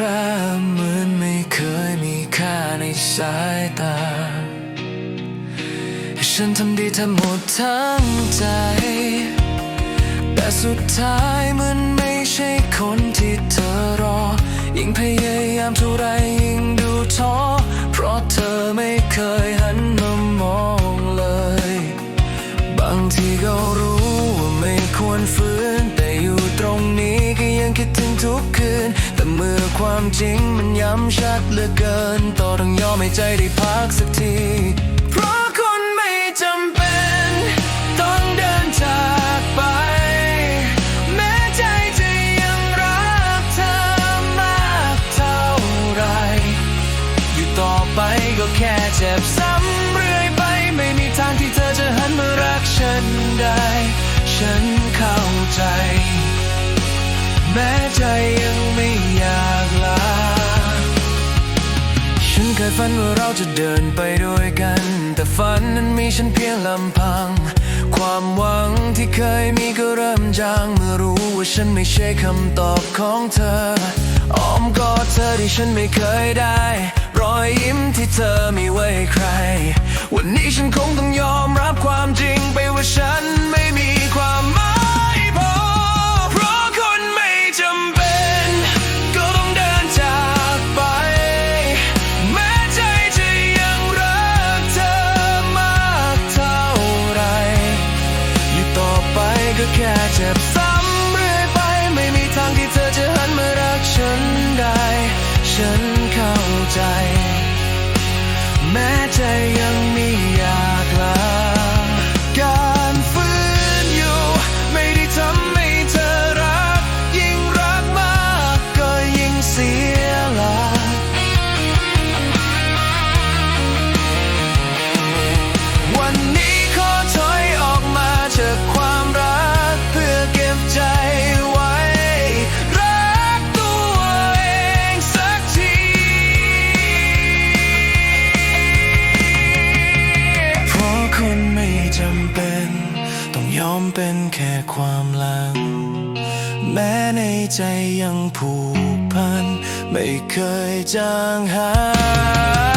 คราเหมือนไม่เคยมีค่าในสายตา ฉันทำดีเธอหมดทั้งใจ แต่สุดท้ายมันไม่ใช่คนที่เธอรอ ยิ่งพยายามเท่าไรยิ่งดูท้อ เพราะเธอไม่เคยหันมามองเลย บางทีก็รู้ว่าไม่ควรฝืน แต่อยู่ตรงนี้ก็ยังคิดถึงทุกคืน เมื่อความจริงมันย้ำชัดเหลือเกินต่อต้องยอมให้ใจได้พักสักที เพราะคนไม่จำเป็น ต้องเดินจากไป แม้ใจจะยังรักเธอมากเท่าไร อยู่ต่อไปก็แค่เจ็บซ้ำเรื่อยไป ไม่มีทางที่เธอจะหันมารักฉันได้ ฉันเข้าใจ แม้ใจยัง ฝันว่าเราจะเดินไปด้วยกัน แต่ฝันนั้นมีฉันเพียงลำพัง ความหวังที่เคยมีก็เริ่มจางเมื่อรู้ว่าฉันไม่ใช่คำตอบของเธออ้อมกอดเธอที่ฉันไม่เคยได้ รอยยิ้มที่เธอมีไว้ให้ใคร วันนี้ฉันคงต้องยอมรับความจริงไปว่าฉันไม่มีความหมาย เป็นแค่ความหลัง แม้ในใจยังผูกพัน ไม่เคยจางหาย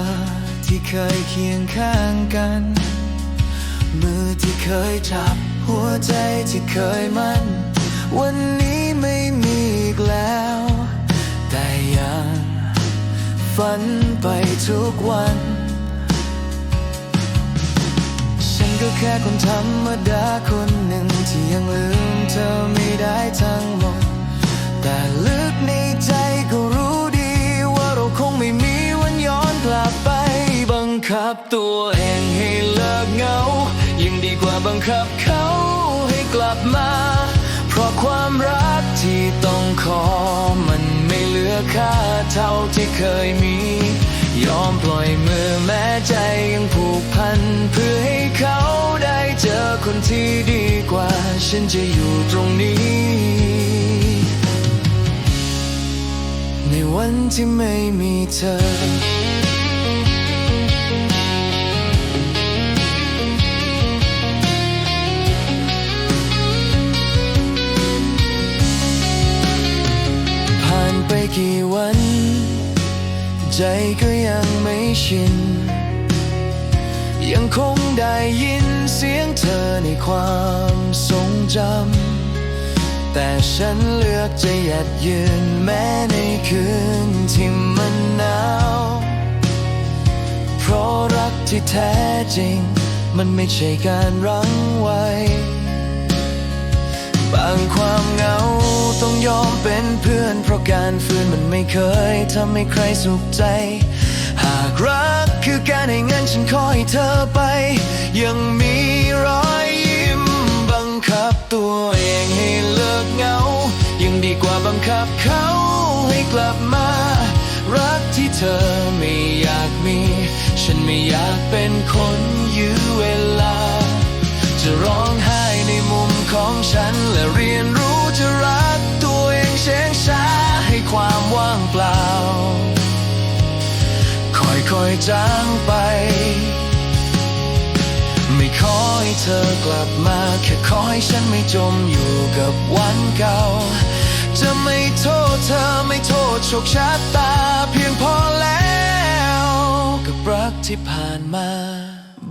อที่เคยเคียงข้างกัน มือที่เคยจับ หัวใจที่เคยมันวันนี้ไม่มีอีกแล้ว แต่ยังฝันไปทุกวัน ฉันก็แค่คนธรรมดาคนหนึ่งที่ยังลืมเธอไม่ได้ทั้งหมด แต่ลึกในใจก็รู้ คับตัวเองให้เลิกเหงายิ่งดีกว่าบังคับเขาให้กลับมา เพราะความรักที่ต้องขอ มันไม่เหลือค่าเท่าที่เคยมี ยอมปล่อยมือแม้ใจยังผูกพัน เพื่อให้เขาได้เจอคนที่ดีกว่า ฉันจะอยู่ตรงนี้ ในวันที่ไม่มีเธอ ใจก็ยังไม่ชิน ยังคงได้ยินเสียงเธอในความทรงจำ แต่ฉันเลือกจะหยัดยืนแม้ในคืนที่มันหนาว เพราะรักที่แท้จริง มันไม่ใช่การรั้งไว้ บางความเหงา ยอมเป็นเพื่อนเพราะการฝืนมันไม่เคยทำให้ใครสุขใจ หากรักคือการให้เงินฉันขอให้เธอไป ยังมีรอยยิ้มบังคับตัวเองให้เลิกเหงา ยังดีกว่าบังคับเขาให้กลับมา รักที่เธอไม่อยากมี ฉันไม่อยากเป็นคนยื้อเวลา จะร้องไห้ในมุมของฉันและเรียนรู้ ความว่างเปล่า ค่อยๆจางไป ไม่ขอให้เธอกลับมา แค่ขอให้ฉันไม่จมอยู่กับวันเก่า จะไม่โทษเธอไม่โทษโชคชะตา เพียงพอแล้ว กับรักที่ผ่านมา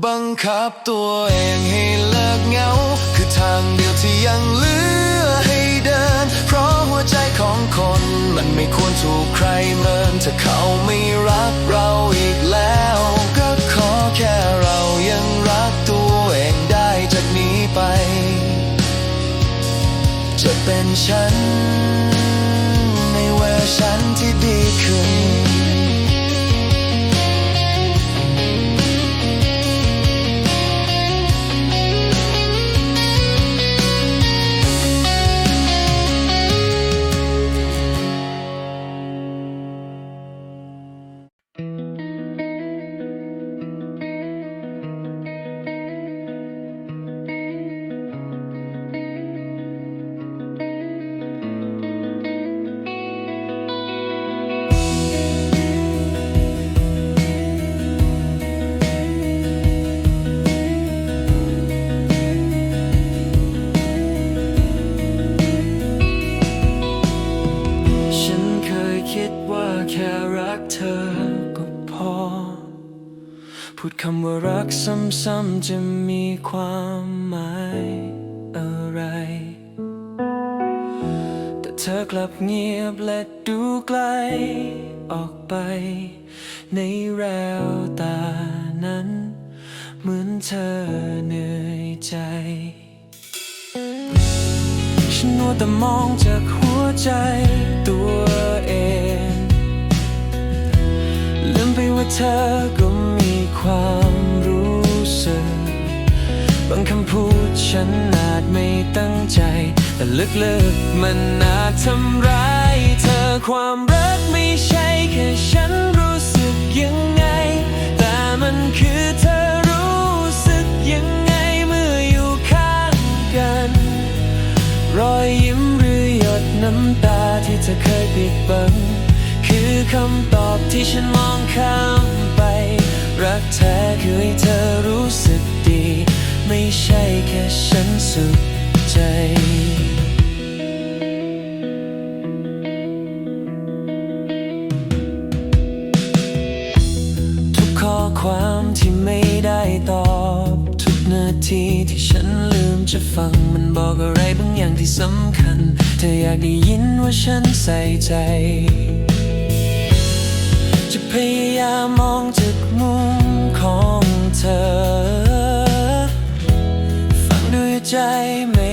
บังคับตัวเองให้เลิกเหงา คือทางเดียวที่ยังเหลือให้เดิน ของคน มันไม่ควรถูกใครเมินถ้าเขาไม่รักเราอีกแล้ว ก็ขอแค่เรายังรักตัวเองได้จากนี้ไป จะเป็นฉันใน เธอก็พอ พูดคำว่ารักซ้ำๆจะมีความหมายอะไร แต่เธอกลับเงียบและดูไกลออกไป ในแววตานั้น เหมือนเธอเหนื่อยใจฉันมัวแต่มองจากหัวใจตัวเอง ว่าเธอก็มีความรู้สึก บางคำพูดฉันอาจไม่ตั้งใจ แต่ลึกๆมันอาจทำร้ายเธอความรักไม่ใช่แค่ฉันรู้สึกยังไง แต่มันคือเธอรู้สึกยังไงเมื่ออยู่ข้างกัน รอยยิ้มหรือหยดน้ำตาที่เธอเคยปิดบัง ที่ฉันมองข้ามไป รักแท้คือให้เธอรู้สึกดี ไม่ใช่แค่ฉันสุขใจทุกข้อความที่ไม่ได้ตอบ ทุกนาทีที่ฉันลืมจะฟังมันบอกอะไรบางอย่างที่สำคัญ เธออยากได้ยินว่าฉันใส่ใจ พยายามมองจากมุมของเธอ ฟังด้วยใจไม่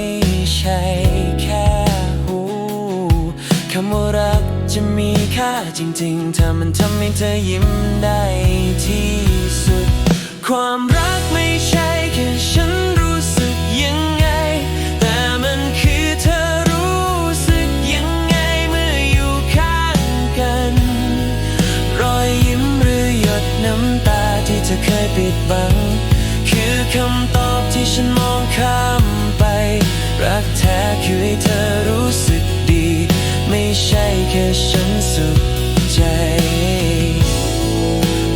ใช่แค่หูคำว่ารักจะมีค่าจริงๆ ถ้ามันทำให้เธอยิ้มได้ที่สุด ความรักไม่ใช่แค่ฉัน เคยปิดบัง คือคำตอบที่ฉันมองข้ามไป รักแท้คือให้เธอรู้สึกดี ไม่ใช่แค่ฉันสุขใจ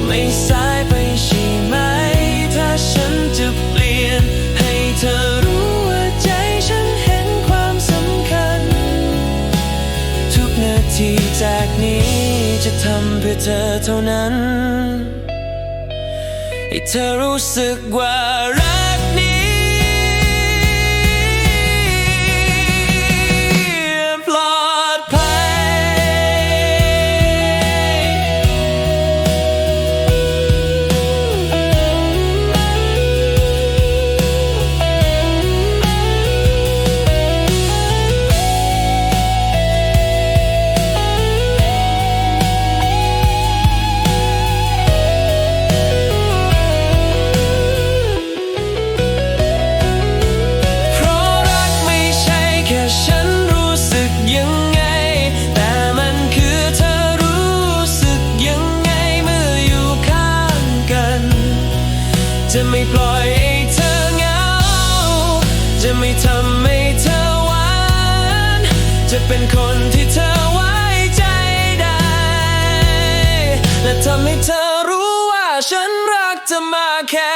ไม่สายไปใช่ไหม ถ้าฉันจะเปลี่ยน ให้เธอรู้ว่าใจฉันเห็นความสำคัญ ทุกนาทีจากนี้จะทำเพื่อเธอเท่านั้น ให้เธอ ทำให้เธอรู้ว่าฉันรักเธอมาแค่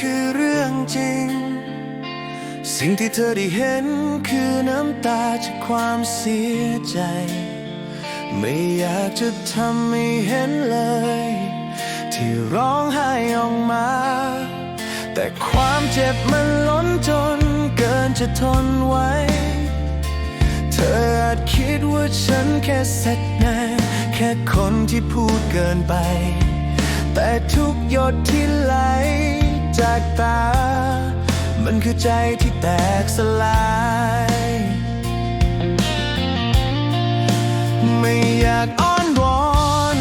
คือเรื่องจริง สิ่งที่เธอได้เห็นคือน้ำตาจากความเสียใจ ไม่อยากจะทำให้เห็นเลย ที่ร้องไห้ออกมา แต่ความเจ็บมันล้นจนเกินจะทนไว้ เธออาจคิดว่าฉันแค่เสร็จแน่แค่คนที่พูดเกินไป แต่ทุกหยดที่ไหล จากตา มันคือใจที่แตกสลาย ไม่อยากอ้อนวอน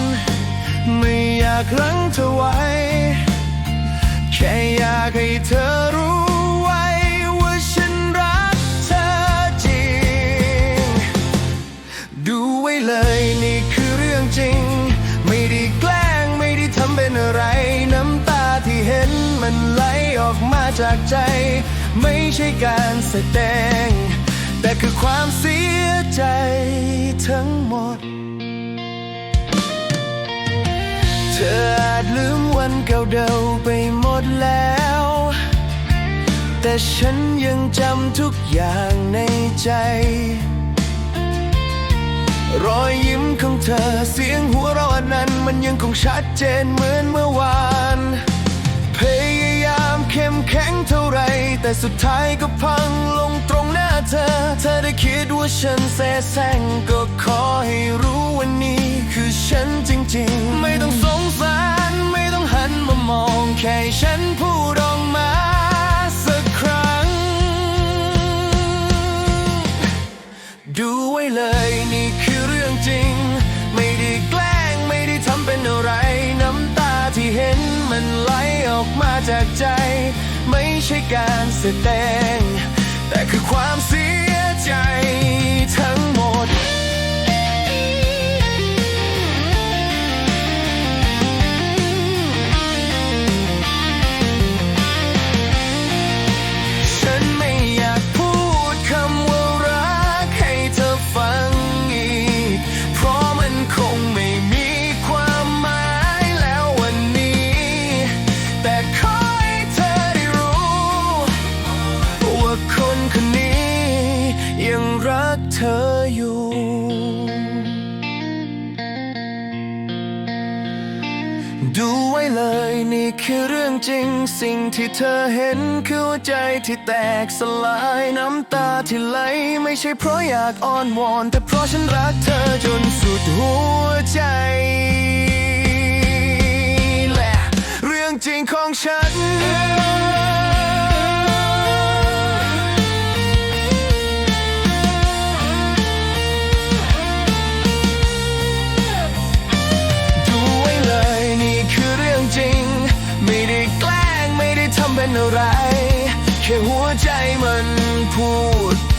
ไม่อยากรั้งเธอไว้ แค่อยากให้เธอรู้ จากใจ ไม่ใช่การแสดง แต่คือความเสียใจทั้งหมด เธออาจลืมวันเก่าเดิาไปหมดแล้ว แต่ฉันยังจำทุกอย่างในใจรอยยิ้มของเธอเสียงหัวเราะนนั้นมันยังคงชัดเจนเหมือนเมื่อวาน เข้มแข็งเท่าไร แต่สุดท้ายก็พังลงตรงหน้าเธอ เธอได้คิดว่าฉันแสแสงก็ขอให้รู้วันนี้ คือฉันจริงๆ ไม่ต้องสงสาร ไม่ต้องหันมามอง แค่ฉันพูดอองมา ใจ ไม่ใช่การเสแสดง แต่คือความเสียใจทั้งหมด คือเรื่องจริงสิ่งที่เธอเห็น คือหัวใจที่แตกสลายน้ำตาที่ไหล ไม่ใช่เพราะอยากอ้อนวอน แต่เพราะฉันรักเธอจนสุดหัวใจ และเรื่องจริงของฉัน ป็นอะไร แค่หัวใจมันพูด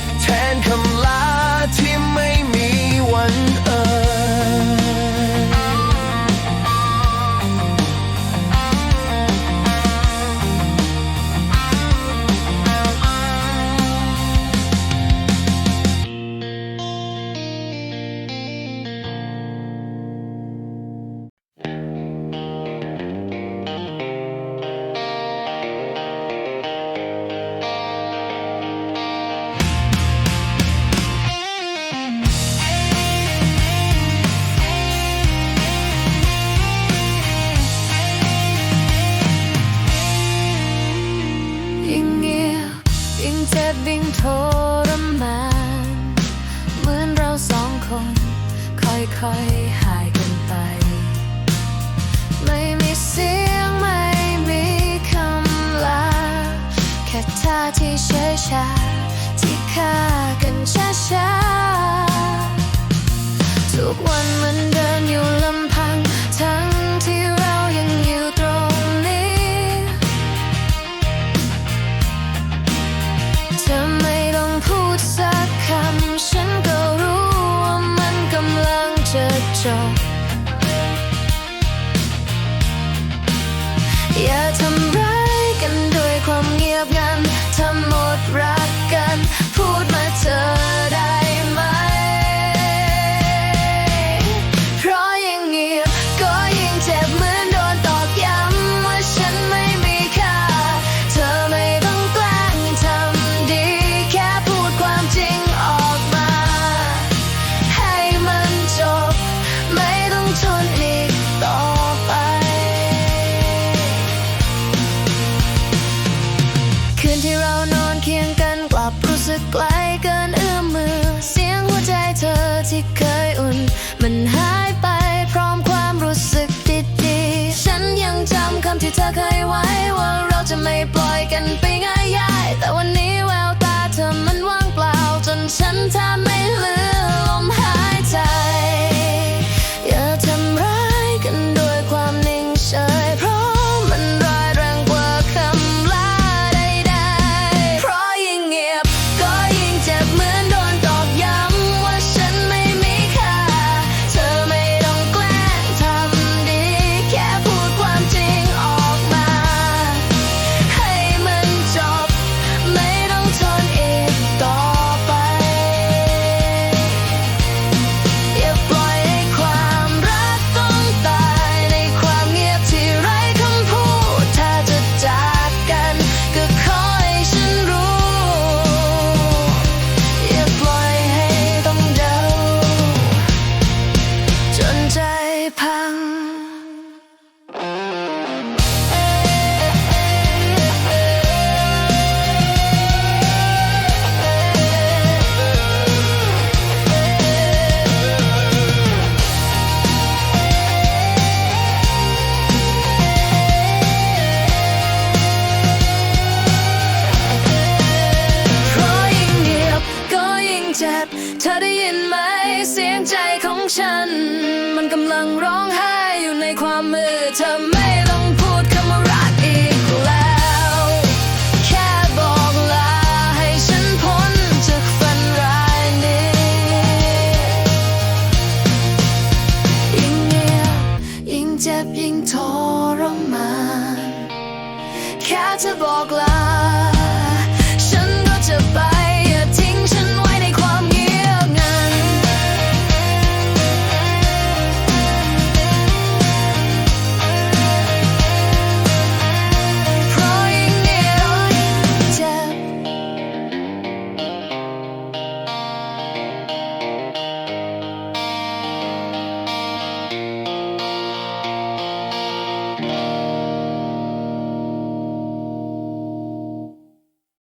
ธอเคยไว้ว่าเราจะไม่ปล่อยกัน มันกำลังร้องไห้อยู่ในความมืดเธอไม่ต้องพูดคำว่ารักอีกแล้ว แค่บอกลาให้ฉันพ้นจากฝันร้ายนี้ยิ่งเงียบยิ่งเจ็บยิ่งทรมานแค่จะบอกลา